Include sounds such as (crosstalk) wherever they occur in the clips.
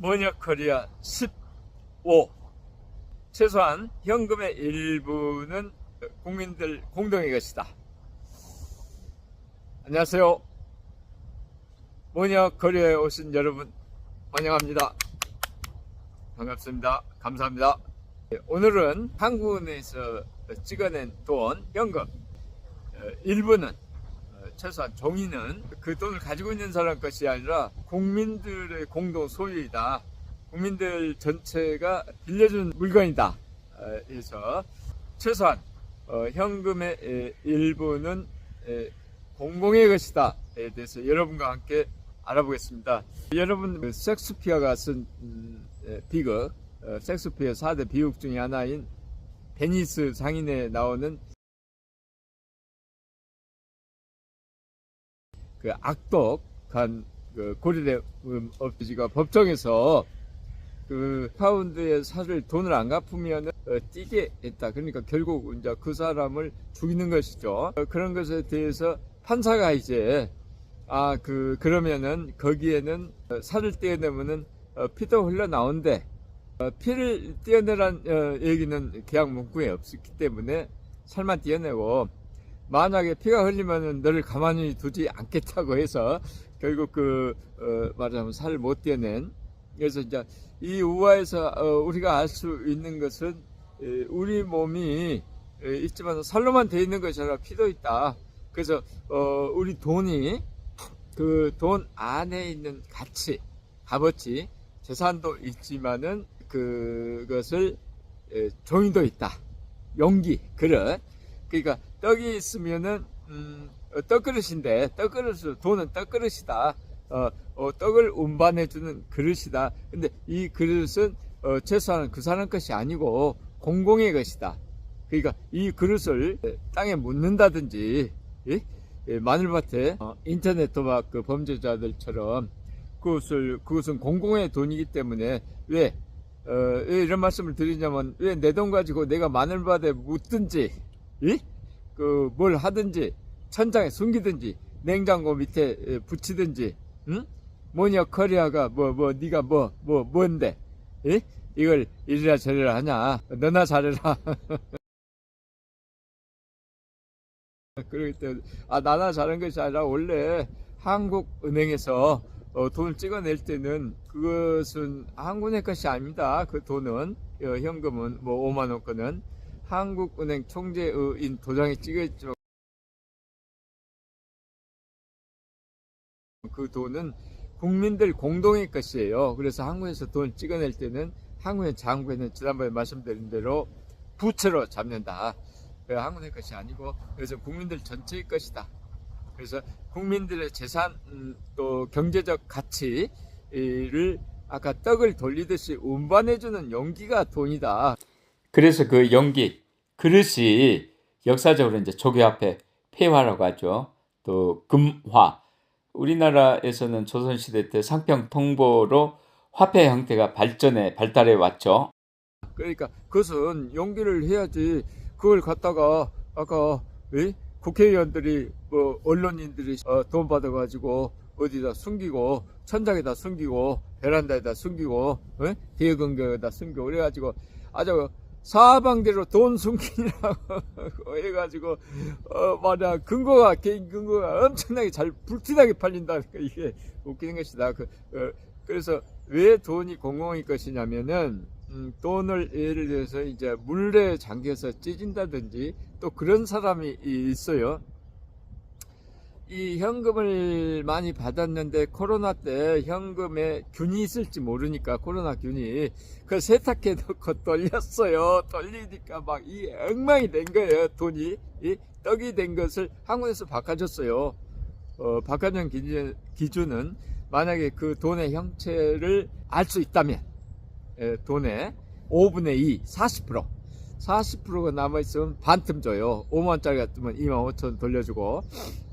번역 코리아 15 최소한 현금의 일부는 국민들 공동의 것이다. 안녕하세요. 번역 코리아에 오신 여러분 환영합니다. 반갑습니다. 감사합니다. 오늘은 한국은행에서 찍어낸 돈, 현금 어, 일부는 어, 최소한 종이는 그 돈을 가지고 있는 사람 것이 아니라 국민들의 공동 소유이다. 국민들 전체가 빌려준 물건이다. 어, 해서 최소한 어, 현금의 에, 일부는 에, 공공의 것이다에 대해서 여러분과 함께 알아보겠습니다. 여러분 그 섹스피어가 쓴 음, 에, 비극, 어, 섹스피어 4대 비극 중에 하나인 베니스 상인에 나오는 그 악독한 그 고리대 음, 업주가 법정에서 그 파운드의 살을 돈을 안 갚으면 어, 뛰게 했다. 그러니까 결국 이제 그 사람을 죽이는 것이죠. 어, 그런 것에 대해서 판사가 이제 아 그 그러면은 거기에는 어, 살을 떼어내면은 어, 피도 흘러 나온대. 어, 피를 떼어내란 어, 얘기는 계약 문구에 없었기 때문에 살만 떼어내고 만약에 피가 흘리면은 너를 가만히 두지 않겠다고 해서 결국 그 어, 말하자면 살을 못 떼어낸 그래서 이제 이 우화에서 어, 우리가 알 수 있는 것은 에, 우리 몸이 에, 있지만 살로만 돼 있는 것이 아니라 피도 있다. 그래서 어, 우리 돈이 그 돈 안에 있는 가치, 값어치, 재산도 있지만은 그것을 에, 종이도 있다. 용기, 그릇. 그러니까 떡이 있으면은 음, 어, 떡그릇인데 떡그릇 돈은 떡그릇이다. 어, 어, 떡을 운반해주는 그릇이다. 근데 이 그릇은 어, 최소한 그 사람 것이 아니고 공공의 것이다. 그러니까 이 그릇을 땅에 묻는다든지 예? 예, 마늘밭에 어, 인터넷 도박 그 범죄자들처럼 그것을 그것은 공공의 돈이기 때문에 왜, 어, 왜 이런 말씀을 드리냐면 왜 내 돈 가지고 내가 마늘밭에 묻든지 예? 그 뭘 하든지 천장에 숨기든지 냉장고 밑에 에, 붙이든지 응? 뭐냐 커리아가 뭐 뭐 네가 뭐 뭐 뭔데? 예? 이걸 이리라 저리라 하냐? 너나 잘해라. (laughs) 그러기 때문에 아 나나 잘한 것이 아니라 원래 한국은행에서 어, 돈을 찍어낼 때는 그것은 한국은행 것이 아닙니다. 그 돈은 어, 현금은 뭐 5만 원권은 한국은행 총재인 도장에 찍어있죠 그 돈은 국민들 공동의 것이에요. 그래서 한국에서 돈을 찍어낼 때는 한국의 장부에는 지난번에 말씀드린 대로 부채로 잡는다. 그 한국의 것이 아니고 그래서 국민들 전체의 것이다. 그래서 국민들의 재산 음, 또 경제적 가치를 아까 떡을 돌리듯이 운반해주는 용기가 돈이다. 그래서 그 용기 그릇이 역사적으로 이제 조교 앞에 폐화라고 하죠. 또 금화 우리나라에서는 조선시대 때 상평 통보로 화폐 형태가 발전해 발달해 왔죠. 그러니까 그것은 용기를 해야지 그걸 갖다가 아까 에? 국회의원들이 뭐 언론인들이 어, 돈 받아가지고 어디다 숨기고 천장에다 숨기고 베란다에다 숨기고 에? 대금경에다 숨기고 그래가지고 아주 사방대로 돈 숨기라고 (laughs) 해가지고 어 말이야 근거가 개인 근거가 엄청나게 잘 불티나게 팔린다니까 이게 웃기는 것이다. 그, 어, 그래서 왜 돈이 공공의 것이냐면은 음, 돈을 예를 들어서 이제 물에 잠겨서 찢은다든지 또 그런 사람이 있어요. 이 현금을 많이 받았는데 코로나 때 현금에 균이 있을지 모르니까 코로나 균이 그 세탁해 놓고 떨렸어요. 떨리니까 막 이 엉망이 된 거예요. 돈이 이 떡이 된 것을 한국에서 바꿔줬어요. 어, 바꿔준 기준, 기준은 만약에 그 돈의 형체를 알 수 있다면 에, 돈의 5분의 2, 40% 40%가 남아있으면 반틈 줘요. 5만원짜리 같으면 2만 5천 돌려주고,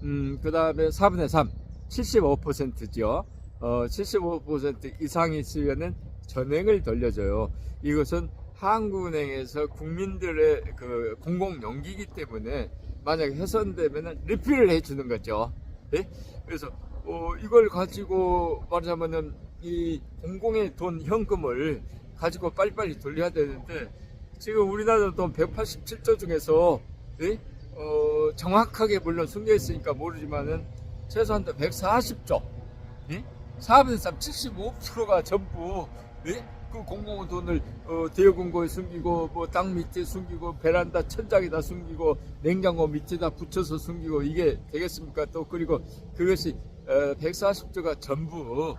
음, 그 다음에 4분의 3, 75%죠. 어, 75% 이상이 있으면은 전액을 돌려줘요. 이것은 한국은행에서 국민들의 그 공공 연기이기 때문에 만약에 훼손되면은 리필을 해주는 거죠. 예? 그래서, 어, 이걸 가지고 말하자면은 이 공공의 돈 현금을 가지고 빨리빨리 돌려야 되는데 지금 우리나라 돈 187조 중에서 예? 어, 정확하게 물론 숨겨 있으니까 모르지만은 최소한 140조 예? 4분의 3 75%가 전부 예? 그 공공의 돈을 어, 대여금고에 숨기고 뭐 땅 밑에 숨기고 베란다 천장에다 숨기고 냉장고 밑에다 붙여서 숨기고 이게 되겠습니까? 또 그리고 그것이 어, 140조가 전부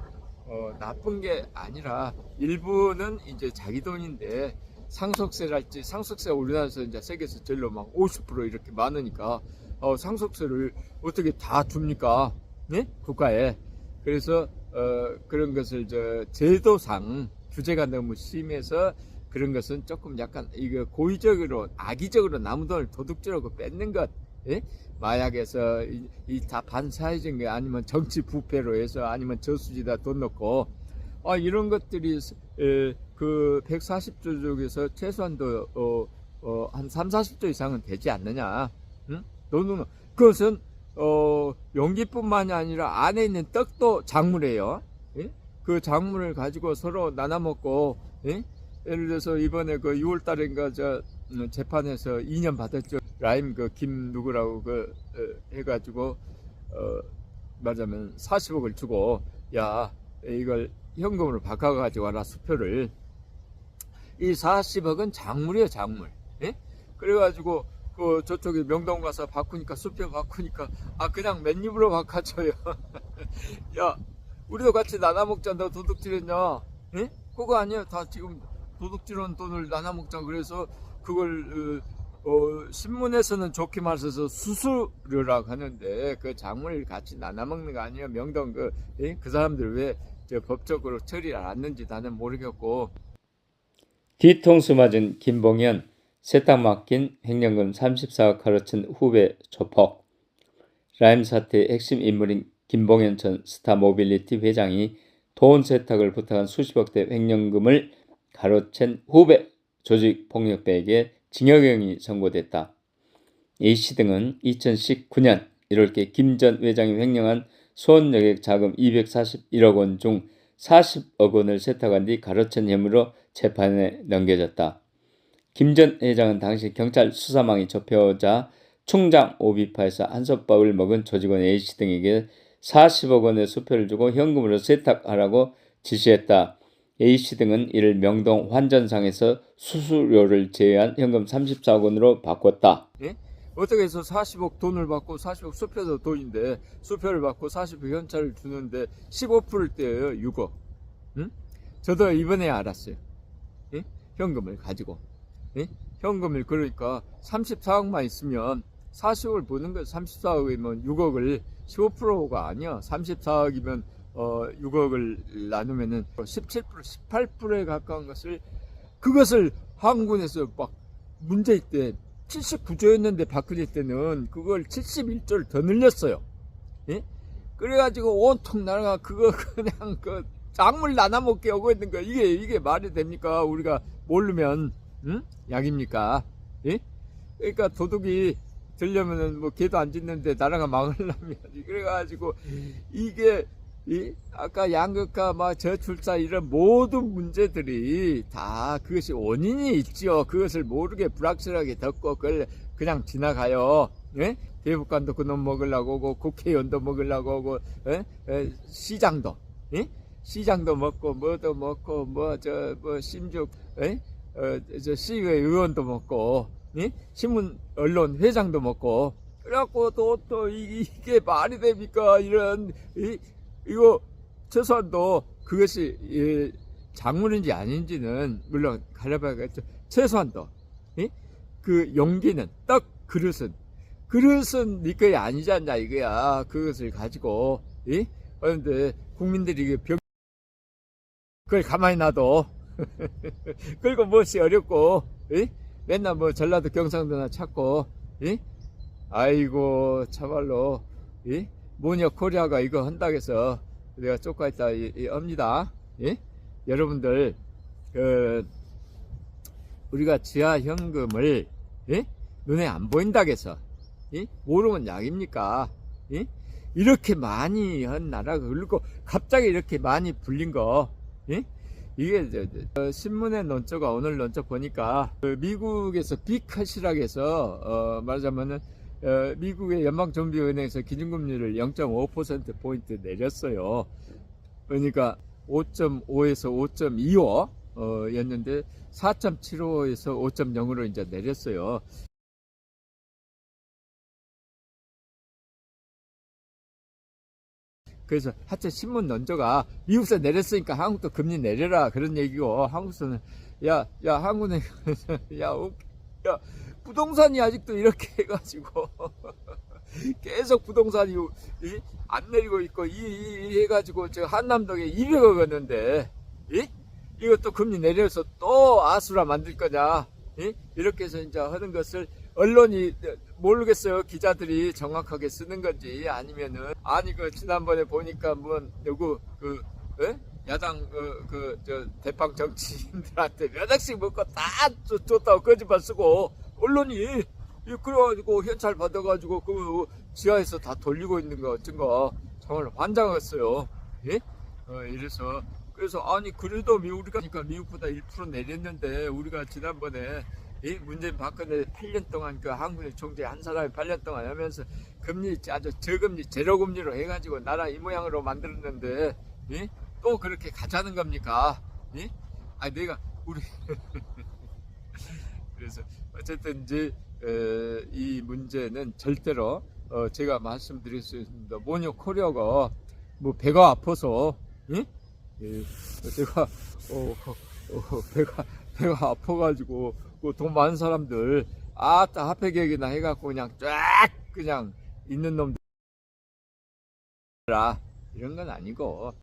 어, 나쁜 게 아니라 일부는 이제 자기 돈인데 상속세랄지 상속세가 우리나라에서 이제 세계에서 제일로 막 50% 이렇게 많으니까 어, 상속세를 어떻게 다 줍니까? 네? 국가에 그래서 어, 그런 것을 저 제도상 규제가 너무 심해서 그런 것은 조금 약간 이거 고의적으로 악의적으로 남의 돈을 도둑질하고 뺏는 것 예? 마약에서 이다 반사회적인 게 아니면 정치 부패로 해서 아니면 저수지다 돈 넣고 아 이런 것들이 에, 그 140조 중에서 최소한도 어, 어, 한 3, 40조 이상은 되지 않느냐 응? 너는 그것은 어, 용기뿐만이 아니라 안에 있는 떡도 작물이에요 예? 그 작물을 가지고 서로 나눠 먹고 예? 예를 들어서 이번에 그 6월 달인가 저 음, 재판에서 2년 받았죠. 라임 그 김 누구라고 그 어, 해가지고 어 말하자면 40억을 주고 야 이걸 현금으로 바꿔가지고 와라 수표를 이 40억은 작물이에요 작물. 예? 그래가지고 그 저쪽에 명동 가서 바꾸니까 수표 바꾸니까 아 그냥 맨입으로 바꿔줘요. (laughs) 야 우리도 같이 나눠 먹자 너 도둑질했냐? 예? 그거 아니야 다 지금 도둑질한 돈을 나눠 먹자 그래서 그걸 어, 어, 신문에서는 좋게 말해서 수수료라고 하는데 그 작물을 같이 나눠 먹는 거 아니에요 명동 그, 예? 그 사람들 왜저 법적으로 처리를 안 했는지 나는 모르겠고 뒤통수 맞은 김봉현 세탁 맡긴 횡령금 34억 가로챈 후배 조폭 라임 사태의 핵심 인물인 김봉현 전 스타 모빌리티 회장이 돈 세탁을 부탁한 수십억대 횡령금을 가로챈 후배 조직 폭력배에게 징역형이 선고됐다. A씨 등은 2019년 1월께 김 전 회장이 횡령한 수원여객 자금 241억 원 중 40억 원을 세탁한 뒤 가로챈 혐의로 재판에 넘겨졌다. 김 전 회장은 당시 경찰 수사망이 접혀오자 총장 오비파에서 한솥밥을 먹은 조직원 A씨 등에게 40억 원의 수표를 주고 현금으로 세탁하라고 지시했다. A씨 등은 이를 명동 환전상에서 수수료를 제외한 현금 34억 원으로 바꿨다. 예? 어떻게 해서 40억 돈을 받고 40억 수표도 돈인데 수표를 받고 40억 현찰을 주는데 15%를 떼어요? 6억. 응? 저도 이번에 알았어요. 예? 현금을 가지고. 예? 현금을 그러니까 34억만 있으면 40억을 보는 거 34억이면 6억을 15%가 아니야. 34억이면 어, 6억을 나누면은 17% 18%에 가까운 것을 그것을 한군에서 막 문제 있대 79조였는데 박근혜 때는 그걸 71조를 더 늘렸어요. 예? 그래가지고 온통 나라가 그거 (laughs) 그냥 그 작물 나눠 먹게 하고 있는 거 이게 이게 말이 됩니까? 우리가 모르면 응? 약입니까? 예? 그러니까 도둑이 들려면은 뭐 개도 안 짖는데 나라가 망하려면 (laughs) 그래가지고 이게 이 아까 양극화 막 저출사 이런 모든 문제들이 다 그것이 원인이 있죠. 그것을 모르게 불확실하게 덮고 그걸 그냥 지나가요. 예? 대북관도 그놈 먹으려고 오고 국회의원도 먹으려고 오고 예? 예, 시장도 예? 시장도 먹고 뭐도 먹고 뭐 저뭐 심지어 예? 어, 저 시의회 의원도 먹고 예? 신문 언론 회장도 먹고 그래갖고 또 또 이게 말이 됩니까 이런 이, 이거 최소한도 그것이 예, 작물인지 아닌지는 물론 가려봐야겠죠. 최소한도 예? 그 용기는 떡 그릇은 그릇은 네 거이 아니지 않냐 이거야. 그것을 가지고 예? 그런데 국민들이 그병 그걸 가만히 놔둬. (laughs) 그리고 무엇이 어렵고 예? 맨날 뭐 전라도 경상도나 찾고 예? 아이고 참말로 예? 모녀 코리아가 이거 한다고 해서 내가 쪼까 있다 합니다. 예? 여러분들 그 우리가 지하 현금을 예? 눈에 안 보인다고 해서 예? 모르면 약입니까? 예? 이렇게 많이 한 나라가 그리고 갑자기 이렇게 많이 불린 거 예? 이게 저, 저, 어, 신문의 논조가 오늘 논조 보니까 그 미국에서 빅컷이라고 해서 어, 말하자면은 어, 미국의 연방정비은행에서 기준금리를 0.5% 포인트 내렸어요. 그러니까 5.5에서 5.25 어, 였는데 4.75에서 5.0으로 이제 내렸어요. 그래서 하여튼 신문 논조가 미국에서 내렸으니까 한국도 금리 내려라 그런 얘기고 한국에서는 야야 한국은 (laughs) 야, 어, 야 부동산이 아직도 이렇게 (laughs) 해가지고 계속 부동산이 이? 안 내리고 있고 이, 이- 이 해가지고 저 한남동에 200억 얻는데 이? 이것도 금리 내려서 또 아수라 만들 거냐 이? 이렇게 해서 이제 하는 것을 언론이 모르겠어요 기자들이 정확하게 쓰는 건지 아니면은 아니 그 지난번에 보니까 뭐 누구 그 에? 야당 그저 대빵 정치인들한테 몇 억씩 먹고 다 줬- 줬다고 거짓말 쓰고 언론이 이 그래가지고 현찰 받아가지고 그 지하에서 다 돌리고 있는 거거 정말 환장했어요. 예? 어, 이래서 그래서 아니 그래도 미- 우리가 그러니까 미국보다 1% 내렸는데 우리가 지난번에 이 문재인 박근혜 8년 동안 그 한국의 총재 한 사람이 8년 동안 하면서 금리 아주 저금리 제로금리로 해가지고 나라 이 모양으로 만들었는데 예? 또 그렇게 가자는 겁니까? 예? 아 내가 우리 (laughs) 그래서 어쨌든 이제 에, 이 문제는 절대로 어, 제가 말씀드릴 수 있습니다. 모녀 코리아가 뭐 배가 아파서 예? 예, 제가 어, 어, 배가 배가 아파가지고 그돈 많은 사람들 아따 계획이나 해갖고 그냥 쫙 그냥 있는 놈들라 이런 건 아니고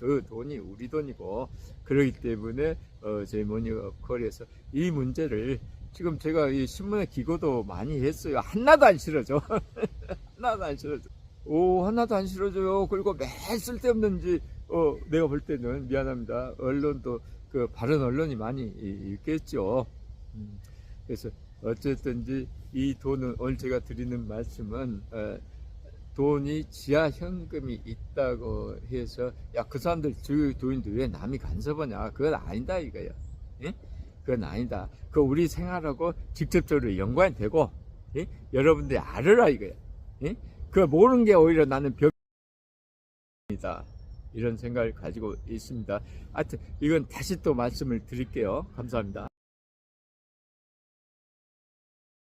그 돈이 우리 돈이고 그러기 때문에 어, 저희 모니커리에서 이 문제를 지금 제가 이 신문에 기고도 많이 했어요. 하나도 안 실어줘. (laughs) 하나도 안 실어줘. 오 하나도 안 실어줘요. 그리고 매일 쓸데없는지 어, 내가 볼 때는 미안합니다. 언론도 그 바른 언론이 많이 이- 읽겠죠. 음, 그래서 어쨌든지 이 돈은 오늘 제가 드리는 말씀은 어, 돈이 지하 현금이 있다고 해서 야 그 사람들 주 돈인데 왜 남이 간섭하냐? 그건 아니다 이거야. 예? 그건 아니다. 그 우리 생활하고 직접적으로 연관이 되고 예? 여러분들이 알으라 이거야. 예? 그 모르는 게 오히려 나는 벽이다. 이런 생각을 가지고 있습니다. 하여튼 이건 다시 또 말씀을 드릴게요. 감사합니다